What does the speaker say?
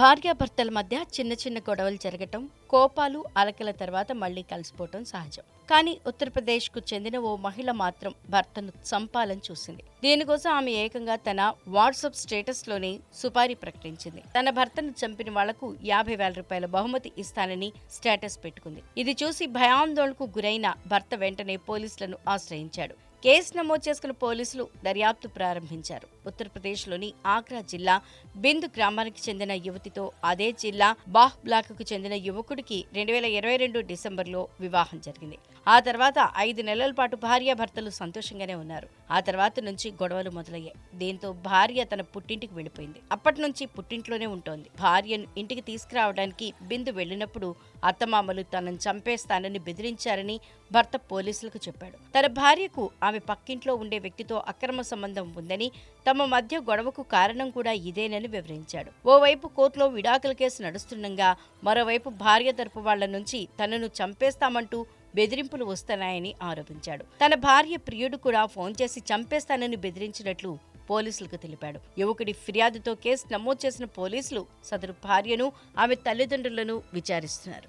భార్యాభర్తల మధ్య చిన్న చిన్న గొడవలు జరగటం కోపాలు అలకల తర్వాత మళ్ళీ కలిసిపోవటం సహజం. కానీ ఉత్తరప్రదేశ్కు చెందిన ఓ మహిళ మాత్రం భర్తను చంపాలని చూసింది. దీనికోసం ఆమె ఏకంగా తన వాట్సాప్ స్టేటస్లోనే సుపారీ ప్రకటించింది. తన భర్తను చంపిన వాళ్ళకు యాభై వేల రూపాయల బహుమతి ఇస్తానని స్టేటస్ పెట్టుకుంది. ఇది చూసి భయాందోళనకు గురైన భర్త వెంటనే పోలీసులను ఆశ్రయించాడు. కేసు నమోదు చేసుకున్న పోలీసులు దర్యాప్తు ప్రారంభించారు. ఉత్తరప్రదేశ్లోని ఆగ్రా జిల్లా బిందు గ్రామానికి చెందిన యువతితో అదే జిల్లా బాహ్ బ్లాక్కు చెందిన యువకుడికి రెండు వేల ఇరవై రెండు డిసెంబర్లో వివాహం జరిగింది. ఆ తర్వాత ఐదు నెలల పాటు భార్యాభర్తలు సంతోషంగానే ఉన్నారు. ఆ తర్వాత నుంచి గొడవలు మొదలయ్యాయి. దీంతో భార్య తన పుట్టింటికి వెళ్ళిపోయింది. అప్పటి నుంచి పుట్టింట్లోనే ఉంటోంది. భార్యను ఇంటికి తీసుకురావడానికి బిందు వెళ్ళినప్పుడు అత్తమామలు తనను చంపేస్తానని బెదిరించారని భర్త పోలీసులకు చెప్పాడు. తన భార్యకు ఆమె పక్కింట్లో ఉండే వ్యక్తితో అక్రమ సంబంధం ఉందని తమ మధ్య గొడవకు కారణం కూడా ఇదేనని వివరించాడు. ఓవైపు కోర్టులో విడాకుల కేసు నడుస్తుండగా మరోవైపు భార్య తరపు వాళ్ళ నుంచి తనను చంపేస్తామంటూ బెదిరింపులు వస్తున్నాయని ఆరోపించాడు. తన భార్య ప్రియుడు కూడా ఫోన్ చేసి చంపేస్తానని బెదిరించినట్లు పోలీసులకు తెలిపాడు. యువకుడి ఫిర్యాదుతో కేసు నమోదు చేసిన పోలీసులు సదరు భార్యను ఆమె తల్లిదండ్రులను విచారిస్తున్నారు.